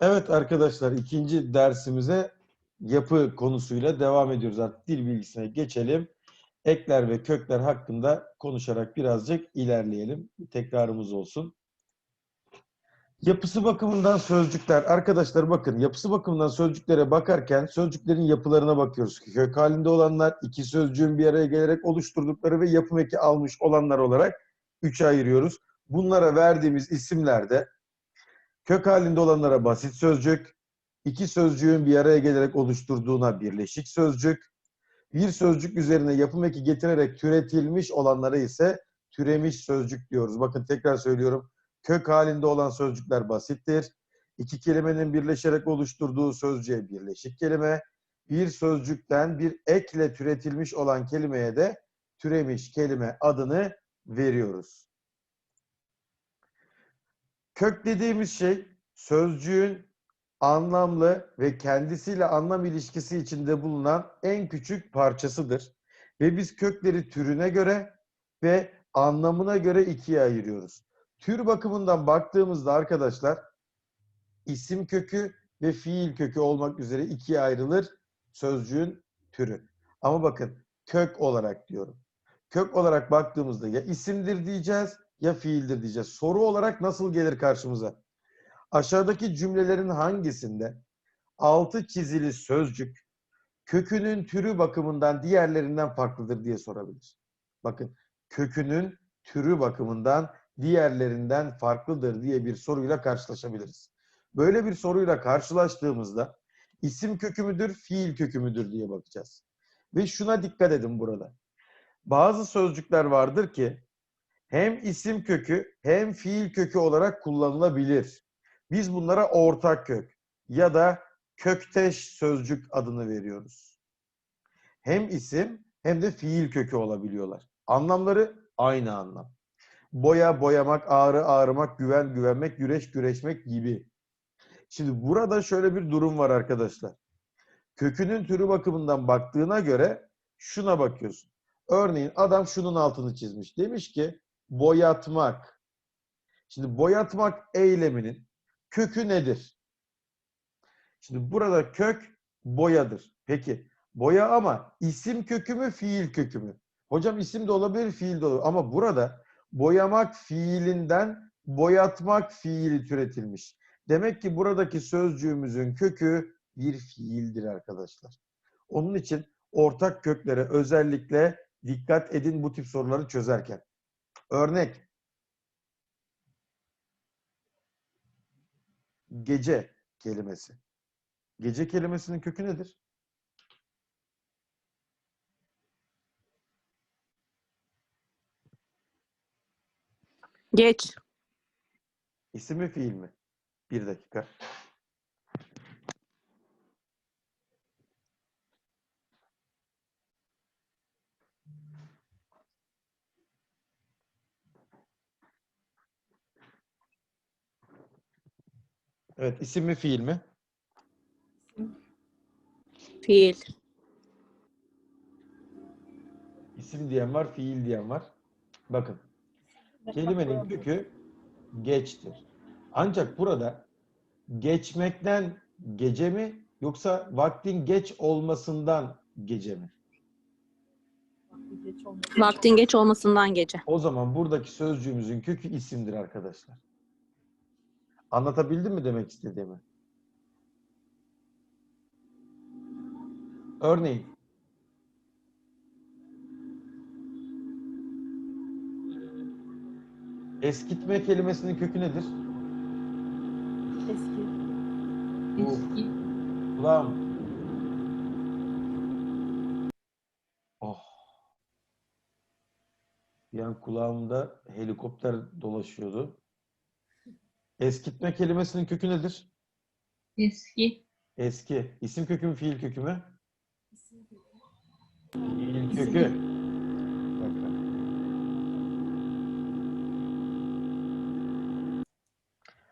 Evet arkadaşlar ikinci dersimize yapı konusuyla devam ediyoruz. Artık dil bilgisine geçelim. Ekler ve kökler hakkında konuşarak birazcık ilerleyelim. Bir tekrarımız olsun. Yapısı bakımından sözcükler. Arkadaşlar bakın yapısı bakımından sözcüklere bakarken sözcüklerin yapılarına bakıyoruz. Kök halinde olanlar, iki sözcüğün bir araya gelerek oluşturdukları ve yapım eki almış olanlar olarak üçe ayırıyoruz. Bunlara verdiğimiz isimlerde Kök halinde olanlara basit sözcük, iki sözcüğün bir araya gelerek oluşturduğuna birleşik sözcük, bir sözcük üzerine yapım eki getirerek türetilmiş olanlara ise türemiş sözcük diyoruz. Bakın tekrar söylüyorum. Kök halinde olan sözcükler basittir. İki kelimenin birleşerek oluşturduğu sözcüğe birleşik kelime, bir sözcükten bir ekle türetilmiş olan kelimeye de türemiş kelime adını veriyoruz. Kök dediğimiz şey sözcüğün anlamlı ve kendisiyle anlam ilişkisi içinde bulunan en küçük parçasıdır. Ve biz kökleri türüne göre ve anlamına göre ikiye ayırıyoruz. Tür bakımından baktığımızda arkadaşlar isim kökü ve fiil kökü olmak üzere ikiye ayrılır sözcüğün türü. Ama bakın kök olarak diyorum. Kök olarak baktığımızda ya isimdir diyeceğiz ya fiildir diyeceğiz. Soru olarak nasıl gelir karşımıza? Aşağıdaki cümlelerin hangisinde altı çizili sözcük kökünün türü bakımından diğerlerinden farklıdır diye sorabilir. Bakın kökünün türü bakımından diğerlerinden farklıdır diye bir soruyla karşılaşabiliriz. Böyle bir soruyla karşılaştığımızda isim kökü müdür, fiil kökü müdür diye bakacağız. Ve şuna dikkat edin burada. Bazı sözcükler vardır ki hem isim kökü hem fiil kökü olarak kullanılabilir. Biz bunlara ortak kök ya da kökteş sözcük adını veriyoruz. Hem isim hem de fiil kökü olabiliyorlar. Anlamları aynı anlam. Boya, boyamak, ağrı, ağrımak, güven, güvenmek, güreş, güreşmek gibi. Şimdi burada şöyle bir durum var arkadaşlar. Kökünün türü bakımından baktığına göre şuna bakıyorsun. Örneğin adam şunun altını çizmiş. Demiş ki boyatmak. Şimdi boyatmak eyleminin kökü nedir? Şimdi burada kök boyadır. Peki boya ama isim kökü mü fiil kökü mü? Hocam isim de olabilir fiil de olabilir ama burada boyamak fiilinden boyatmak fiili türetilmiş. Demek ki buradaki sözcüğümüzün kökü bir fiildir arkadaşlar. Onun için ortak köklere özellikle dikkat edin bu tip soruları çözerken. Örnek. Gece kelimesi. Gece kelimesinin kökü nedir? Geç. İsim mi fiil mi? Bir dakika. Evet, isim mi fiil mi? Fiil. İsim diyen var, fiil diyen var. Bakın. Kelimenin kökü geçtir. Ancak burada geçmekten gece mi yoksa vaktin geç olmasından gece mi? Vaktin geç olmasından gece. O zaman buradaki sözcüğümüzün kökü isimdir arkadaşlar. Anlatabildim mi demek istediğimi? Örneğin eskitme kelimesinin kökü nedir? Eski. Eski. Kulağım. Oh. Bir an kulağımda helikopter dolaşıyordu. Eskitme kelimesinin kökü nedir? Eski. Eski. İsim kökü mü, fiil kökü mü? Fiil kökü. Bakın.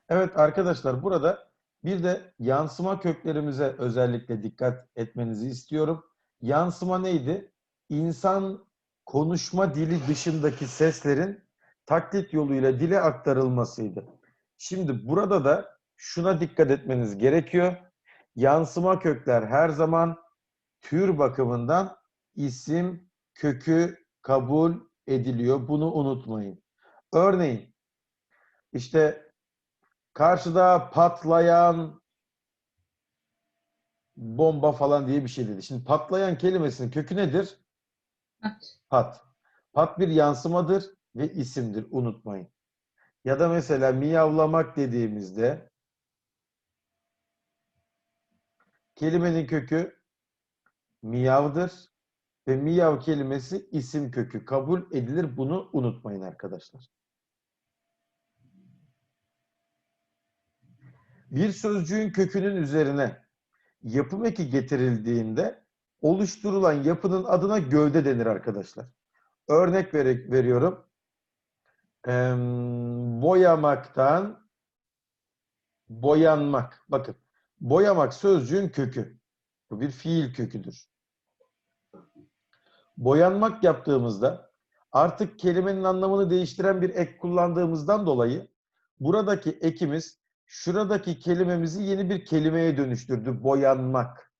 Evet arkadaşlar burada bir de yansıma köklerimize özellikle dikkat etmenizi istiyorum. Yansıma neydi? İnsan konuşma dili dışındaki seslerin taklit yoluyla dile aktarılmasıydı. Şimdi burada da şuna dikkat etmeniz gerekiyor. Yansıma kökler her zaman tür bakımından isim kökü kabul ediliyor. Bunu unutmayın. Örneğin işte karşıda patlayan bomba falan diye bir şey dedi. Şimdi patlayan kelimesinin kökü nedir? At. Pat. Pat bir yansımadır ve isimdir. Unutmayın. Ya da mesela miyavlamak dediğimizde kelimenin kökü miyavdır ve miyav kelimesi isim kökü. Kabul edilir. Bunu unutmayın arkadaşlar. Bir sözcüğün kökünün üzerine yapım eki getirildiğinde oluşturulan yapının adına gövde denir arkadaşlar. Örnek vere- veriyorum. Boyamaktan boyanmak. Bakın. Boyamak sözcüğün kökü. Bu bir fiil köküdür. Boyanmak yaptığımızda artık kelimenin anlamını değiştiren bir ek kullandığımızdan dolayı buradaki ekimiz şuradaki kelimemizi yeni bir kelimeye dönüştürdü. Boyanmak.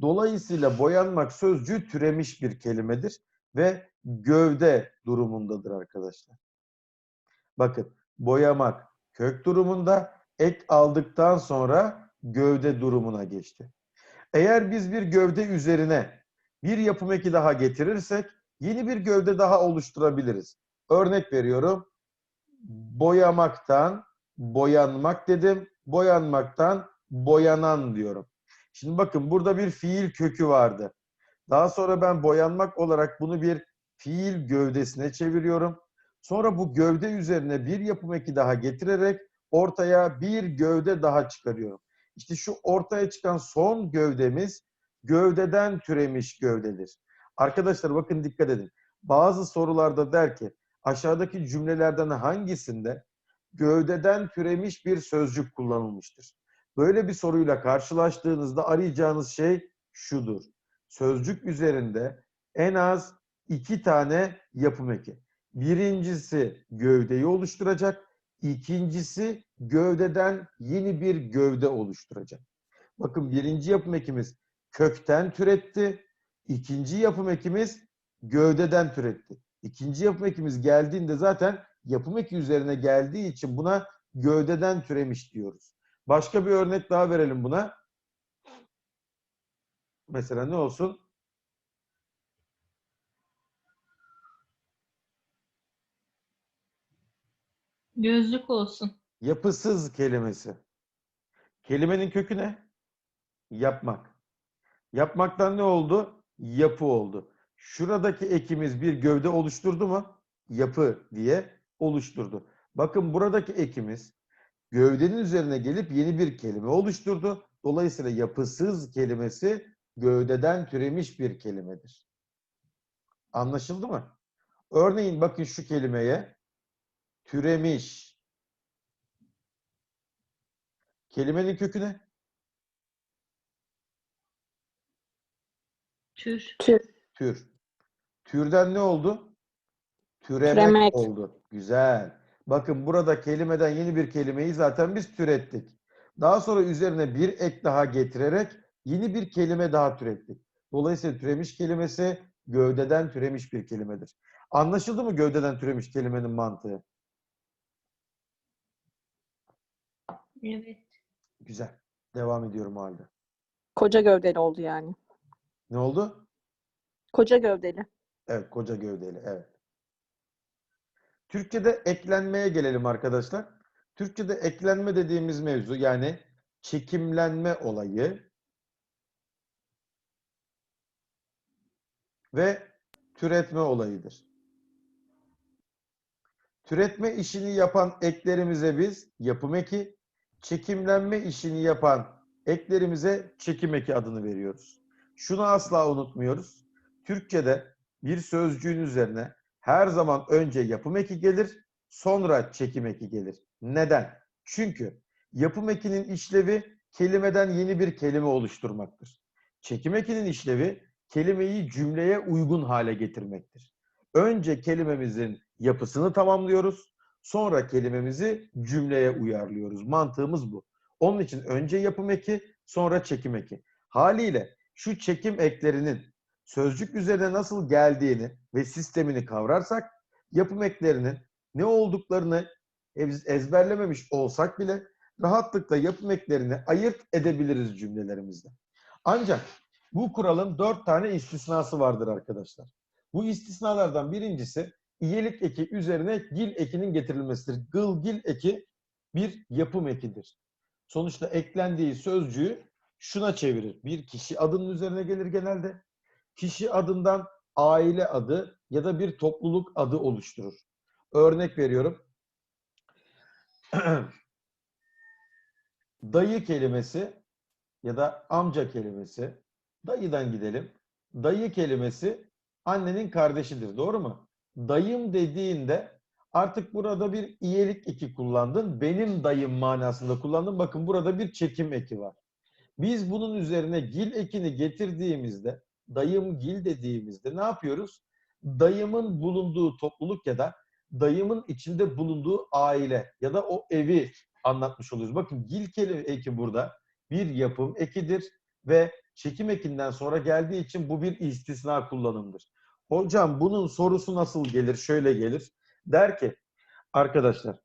Dolayısıyla boyanmak sözcüğü türemiş bir kelimedir ve gövde durumundadır arkadaşlar. Bakın boyamak kök durumunda ek aldıktan sonra gövde durumuna geçti. Eğer biz bir gövde üzerine bir yapım eki daha getirirsek yeni bir gövde daha oluşturabiliriz. Örnek veriyorum. Boyamaktan boyanmak dedim. Boyanmaktan boyanan diyorum. Şimdi bakın burada bir fiil kökü vardı. Daha sonra ben boyanmak olarak bunu bir fiil gövdesine çeviriyorum. Sonra bu gövde üzerine bir yapım eki daha getirerek ortaya bir gövde daha çıkarıyorum. İşte şu ortaya çıkan son gövdemiz gövdeden türemiş gövdedir. Arkadaşlar bakın dikkat edin. Bazı sorularda der ki aşağıdaki cümlelerden hangisinde gövdeden türemiş bir sözcük kullanılmıştır? Böyle bir soruyla karşılaştığınızda arayacağınız şey şudur. Sözcük üzerinde en az iki tane yapım eki. Birincisi gövdeyi oluşturacak. ikincisi gövdeden yeni bir gövde oluşturacak. Bakın birinci yapım ekimiz kökten türetti. İkinci yapım ekimiz gövdeden türetti. İkinci yapım ekimiz geldiğinde zaten yapım eki üzerine geldiği için buna gövdeden türemiş diyoruz. Başka bir örnek daha verelim buna. Mesela ne olsun? Gözlük olsun. Yapısız kelimesi. Kelimenin kökü ne? Yapmak. Yapmaktan ne oldu? Yapı oldu. Şuradaki ekimiz bir gövde oluşturdu mu? Yapı diye oluşturdu. Bakın buradaki ekimiz gövdenin üzerine gelip yeni bir kelime oluşturdu. Dolayısıyla yapısız kelimesi gövdeden türemiş bir kelimedir. Anlaşıldı mı? Örneğin bakın şu kelimeye türemiş. Kelimenin kökü ne? Tür. Tür. Türden ne oldu? Türemek, Türemek. oldu. Güzel. Bakın burada kelimeden yeni bir kelimeyi zaten biz türettik. Daha sonra üzerine bir ek daha getirerek yeni bir kelime daha türettik. Dolayısıyla türemiş kelimesi gövdeden türemiş bir kelimedir. Anlaşıldı mı gövdeden türemiş kelimenin mantığı? Evet. Güzel. Devam ediyorum o halde. Koca gövdeli oldu yani. Ne oldu? Koca gövdeli. Evet, koca gövdeli. Evet. Türkçe'de eklenmeye gelelim arkadaşlar. Türkçe'de eklenme dediğimiz mevzu yani çekimlenme olayı ve türetme olayıdır. Türetme işini yapan eklerimize biz yapım eki, çekimlenme işini yapan eklerimize çekim eki adını veriyoruz. Şunu asla unutmuyoruz. Türkçe'de bir sözcüğün üzerine her zaman önce yapım eki gelir, sonra çekim eki gelir. Neden? Çünkü yapım ekinin işlevi kelimeden yeni bir kelime oluşturmaktır. Çekim ekinin işlevi kelimeyi cümleye uygun hale getirmektir. Önce kelimemizin yapısını tamamlıyoruz, sonra kelimemizi cümleye uyarlıyoruz. Mantığımız bu. Onun için önce yapım eki, sonra çekim eki. Haliyle şu çekim eklerinin sözcük üzerine nasıl geldiğini ve sistemini kavrarsak yapım eklerinin ne olduklarını ez- ezberlememiş olsak bile rahatlıkla yapım eklerini ayırt edebiliriz cümlelerimizde. Ancak bu kuralın dört tane istisnası vardır arkadaşlar. Bu istisnalardan birincisi iyelik eki üzerine gil ekinin getirilmesidir. Gıl gil eki bir yapım ekidir. Sonuçta eklendiği sözcüğü şuna çevirir. Bir kişi adının üzerine gelir genelde. Kişi adından aile adı ya da bir topluluk adı oluşturur. Örnek veriyorum. Dayı kelimesi ya da amca kelimesi. Dayıdan gidelim. Dayı kelimesi annenin kardeşidir. Doğru mu? Dayım dediğinde artık burada bir iyelik eki kullandın. Benim dayım manasında kullandın. Bakın burada bir çekim eki var. Biz bunun üzerine gil ekini getirdiğimizde, dayım gil dediğimizde ne yapıyoruz? Dayımın bulunduğu topluluk ya da dayımın içinde bulunduğu aile ya da o evi anlatmış oluyoruz. Bakın gil kelime eki burada bir yapım ekidir ve çekim ekinden sonra geldiği için bu bir istisna kullanımdır. Hocam bunun sorusu nasıl gelir? Şöyle gelir. Der ki arkadaşlar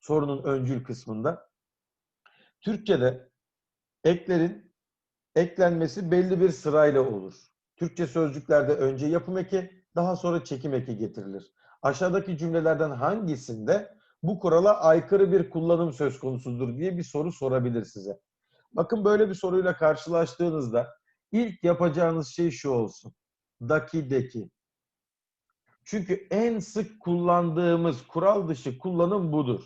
sorunun öncül kısmında Türkçe'de eklerin eklenmesi belli bir sırayla olur. Türkçe sözcüklerde önce yapım eki, daha sonra çekim eki getirilir. Aşağıdaki cümlelerden hangisinde bu kurala aykırı bir kullanım söz konusudur diye bir soru sorabilir size. Bakın böyle bir soruyla karşılaştığınızda ilk yapacağınız şey şu olsun. Daki deki. Çünkü en sık kullandığımız kural dışı kullanım budur.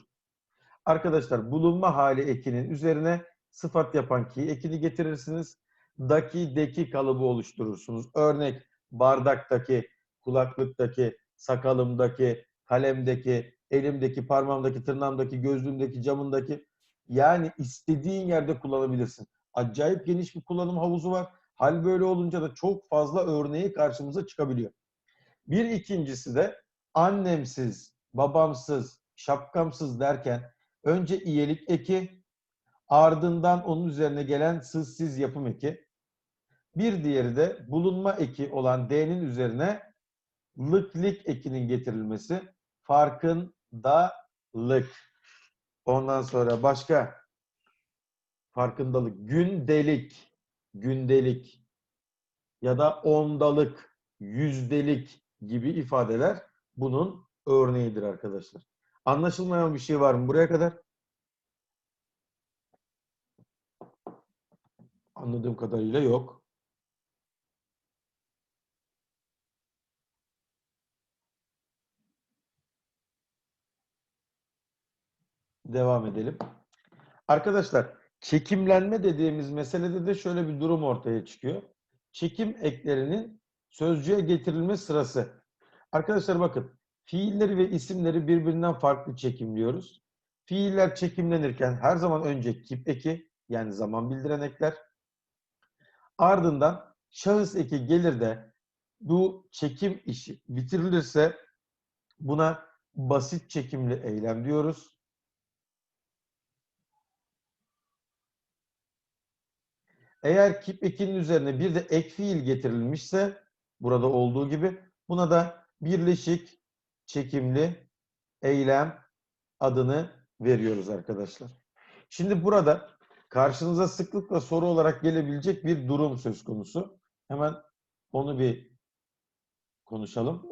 Arkadaşlar bulunma hali ekinin üzerine sıfat yapan ki ekini getirirsiniz. Daki deki kalıbı oluşturursunuz. Örnek bardaktaki, kulaklıktaki, sakalımdaki, kalemdeki, elimdeki, parmağımdaki, tırnağımdaki, gözlüğümdeki, camındaki yani istediğin yerde kullanabilirsin. Acayip geniş bir kullanım havuzu var. Hal böyle olunca da çok fazla örneği karşımıza çıkabiliyor. Bir ikincisi de annemsiz, babamsız, şapkamsız derken önce iyelik eki, ardından onun üzerine gelen sızsiz yapım eki. Bir diğeri de bulunma eki olan D'nin üzerine lıklik ekinin getirilmesi. Farkındalık. Ondan sonra başka farkındalık, gündelik, gündelik ya da ondalık, yüzdelik gibi ifadeler bunun örneğidir arkadaşlar. Anlaşılmayan bir şey var mı buraya kadar? Anladığım kadarıyla yok. Devam edelim. Arkadaşlar çekimlenme dediğimiz meselede de şöyle bir durum ortaya çıkıyor. Çekim eklerinin sözcüğe getirilme sırası. Arkadaşlar bakın fiilleri ve isimleri birbirinden farklı çekimliyoruz. Fiiller çekimlenirken her zaman önce kip eki yani zaman bildiren ekler. Ardından şahıs eki gelir de bu çekim işi bitirilirse buna basit çekimli eylem diyoruz. Eğer kip ekinin üzerine bir de ek fiil getirilmişse burada olduğu gibi buna da birleşik çekimli eylem adını veriyoruz arkadaşlar. Şimdi burada karşınıza sıklıkla soru olarak gelebilecek bir durum söz konusu. Hemen onu bir konuşalım.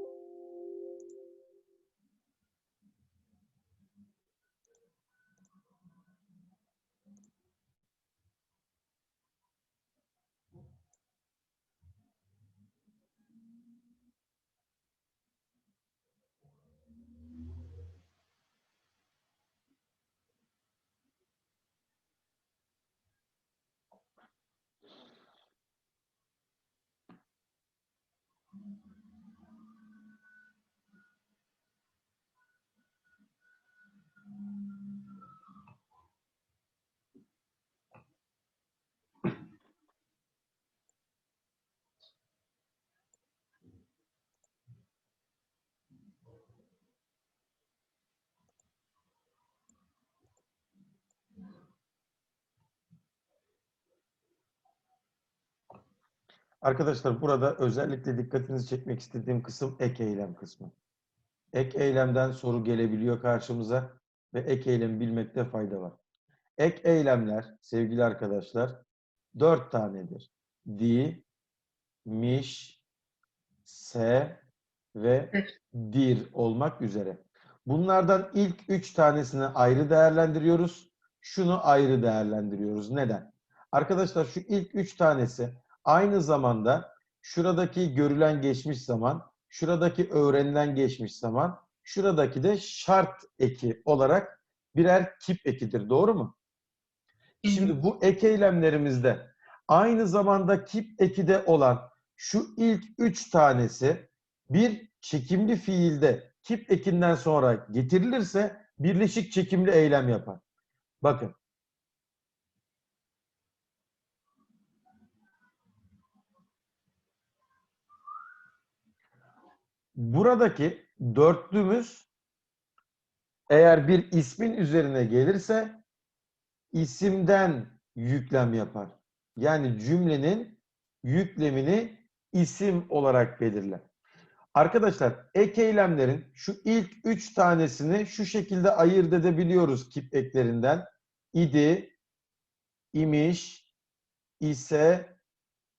Arkadaşlar burada özellikle dikkatinizi çekmek istediğim kısım ek eylem kısmı. Ek eylemden soru gelebiliyor karşımıza ve ek eylemi bilmekte fayda var. Ek eylemler sevgili arkadaşlar dört tanedir. Di, miş, se ve dir olmak üzere. Bunlardan ilk üç tanesini ayrı değerlendiriyoruz. Şunu ayrı değerlendiriyoruz. Neden? Arkadaşlar şu ilk üç tanesi aynı zamanda şuradaki görülen geçmiş zaman, şuradaki öğrenilen geçmiş zaman, şuradaki de şart eki olarak birer kip ekidir. Doğru mu? Şimdi bu ek eylemlerimizde aynı zamanda kip eki de olan şu ilk üç tanesi bir çekimli fiilde kip ekinden sonra getirilirse birleşik çekimli eylem yapar. Bakın. Buradaki dörtlümüz eğer bir ismin üzerine gelirse isimden yüklem yapar. Yani cümlenin yüklemini isim olarak belirler. Arkadaşlar ek eylemlerin şu ilk üç tanesini şu şekilde ayırt edebiliyoruz kip eklerinden. İdi, imiş, ise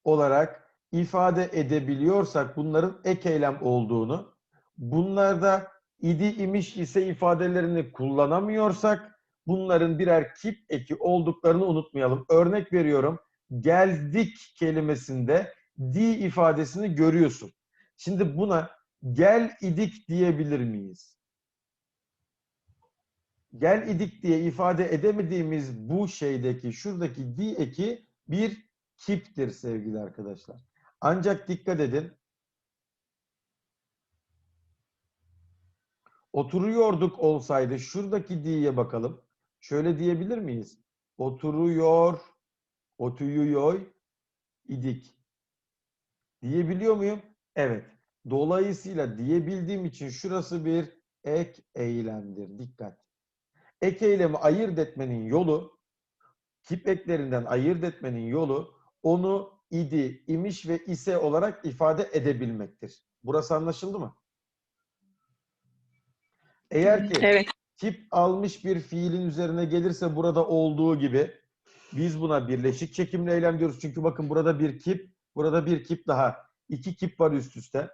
olarak ifade edebiliyorsak bunların ek eylem olduğunu, bunlarda idi, imiş, ise ifadelerini kullanamıyorsak bunların birer kip eki olduklarını unutmayalım. Örnek veriyorum. Geldik kelimesinde di ifadesini görüyorsun. Şimdi buna gel idik diyebilir miyiz? Gel idik diye ifade edemediğimiz bu şeydeki, şuradaki di eki bir kiptir sevgili arkadaşlar. Ancak dikkat edin. Oturuyorduk olsaydı şuradaki diye bakalım. Şöyle diyebilir miyiz? Oturuyor, oturuyor idik. Diyebiliyor muyum? Evet. Dolayısıyla diyebildiğim için şurası bir ek eylemdir. Dikkat. Ek eylemi ayırt etmenin yolu, tip eklerinden ayırt etmenin yolu onu idi, imiş ve ise olarak ifade edebilmektir. Burası anlaşıldı mı? Eğer ki Evet. tip almış bir fiilin üzerine gelirse burada olduğu gibi biz buna birleşik çekimli eylem diyoruz. Çünkü bakın burada bir kip, burada bir kip daha. İki kip var üst üste.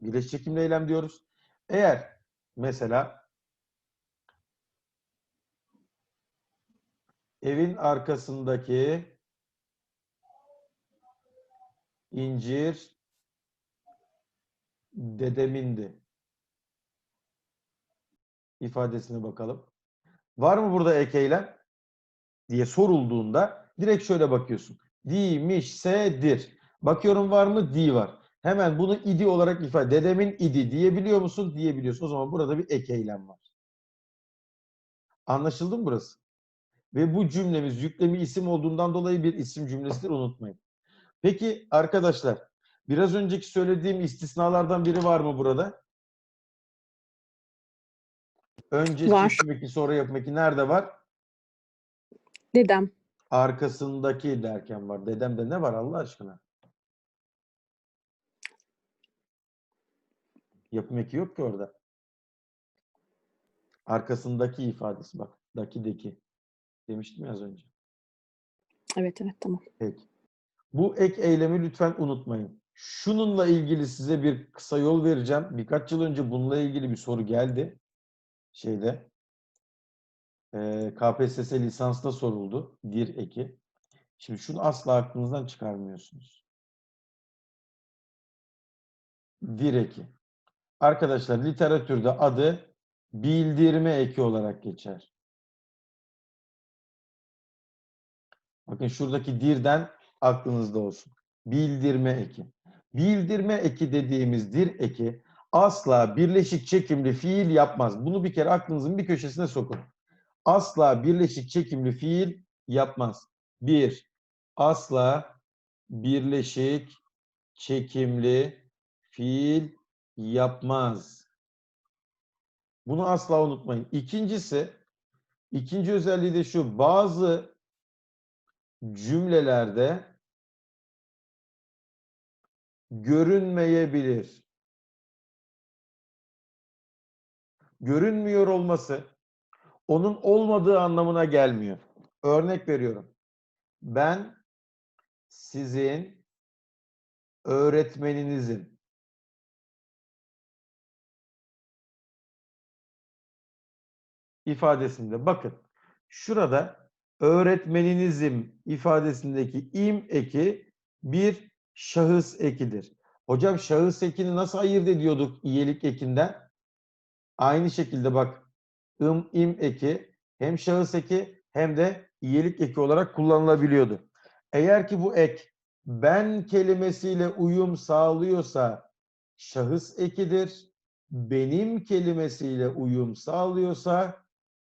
Birleşik çekimli eylem diyoruz. Eğer mesela evin arkasındaki incir dedemindi ifadesine bakalım. Var mı burada ek eylem? diye sorulduğunda direkt şöyle bakıyorsun. Di, miş, se, dir. Bakıyorum var mı? Di var. Hemen bunu idi olarak ifade. Dedemin idi diyebiliyor musun? Diyebiliyorsun. O zaman burada bir ek eylem var. Anlaşıldı mı burası? Ve bu cümlemiz yüklemi isim olduğundan dolayı bir isim cümlesidir unutmayın. Peki arkadaşlar biraz önceki söylediğim istisnalardan biri var mı burada? Önce Var. çekmek sonra yapmak nerede var? Dedem. Arkasındaki derken var. Dedemde ne var Allah aşkına? Yapım eki yok ki orada. Arkasındaki ifadesi bak. Daki deki. Demiştim ya az önce. Evet evet tamam. Peki. Bu ek eylemi lütfen unutmayın. Şununla ilgili size bir kısa yol vereceğim. Birkaç yıl önce bununla ilgili bir soru geldi. Şeyde. KPSS lisansta soruldu. Dir eki. Şimdi şunu asla aklınızdan çıkarmıyorsunuz. Dir eki. Arkadaşlar literatürde adı bildirme eki olarak geçer. Bakın şuradaki dirden aklınızda olsun. Bildirme eki. Bildirme eki dediğimiz dir eki asla birleşik çekimli fiil yapmaz. Bunu bir kere aklınızın bir köşesine sokun. Asla birleşik çekimli fiil yapmaz. Bir, asla birleşik çekimli fiil yapmaz. Bunu asla unutmayın. İkincisi, ikinci özelliği de şu. Bazı cümlelerde görünmeyebilir. Görünmüyor olması onun olmadığı anlamına gelmiyor. Örnek veriyorum. Ben sizin öğretmeninizim. ifadesinde bakın şurada öğretmeninizim ifadesindeki im eki bir şahıs ekidir. Hocam şahıs ekini nasıl ayırt ediyorduk iyelik ekinden? Aynı şekilde bak ım im eki hem şahıs eki hem de iyelik eki olarak kullanılabiliyordu. Eğer ki bu ek ben kelimesiyle uyum sağlıyorsa şahıs ekidir. Benim kelimesiyle uyum sağlıyorsa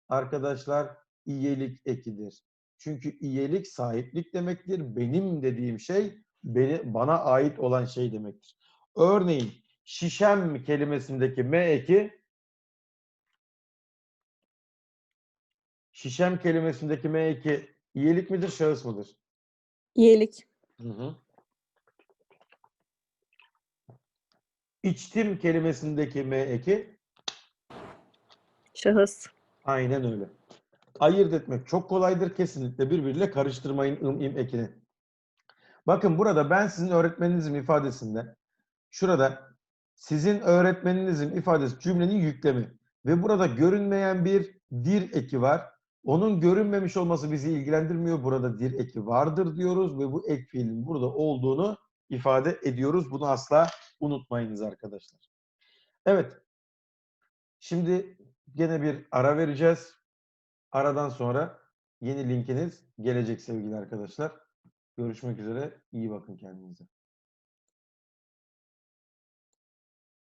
arkadaşlar iyelik ekidir. Çünkü iyelik sahiplik demektir. Benim dediğim şey beni, bana ait olan şey demektir. Örneğin şişem kelimesindeki me eki şişem kelimesindeki me eki iyelik midir, şahıs mıdır? İyilik. Hı hı. İçtim kelimesindeki me eki Şahıs. aynen öyle. Ayırt etmek çok kolaydır. Kesinlikle birbiriyle karıştırmayın ım im ekini. Bakın burada ben sizin öğretmeninizim ifadesinde şurada sizin öğretmeninizim ifadesi cümlenin yüklemi ve burada görünmeyen bir dir eki var. Onun görünmemiş olması bizi ilgilendirmiyor. Burada dir eki vardır diyoruz ve bu ek fiilin burada olduğunu ifade ediyoruz. Bunu asla unutmayınız arkadaşlar. Evet. Şimdi gene bir ara vereceğiz. Aradan sonra yeni linkiniz gelecek sevgili arkadaşlar. Görüşmek üzere. İyi bakın kendinize.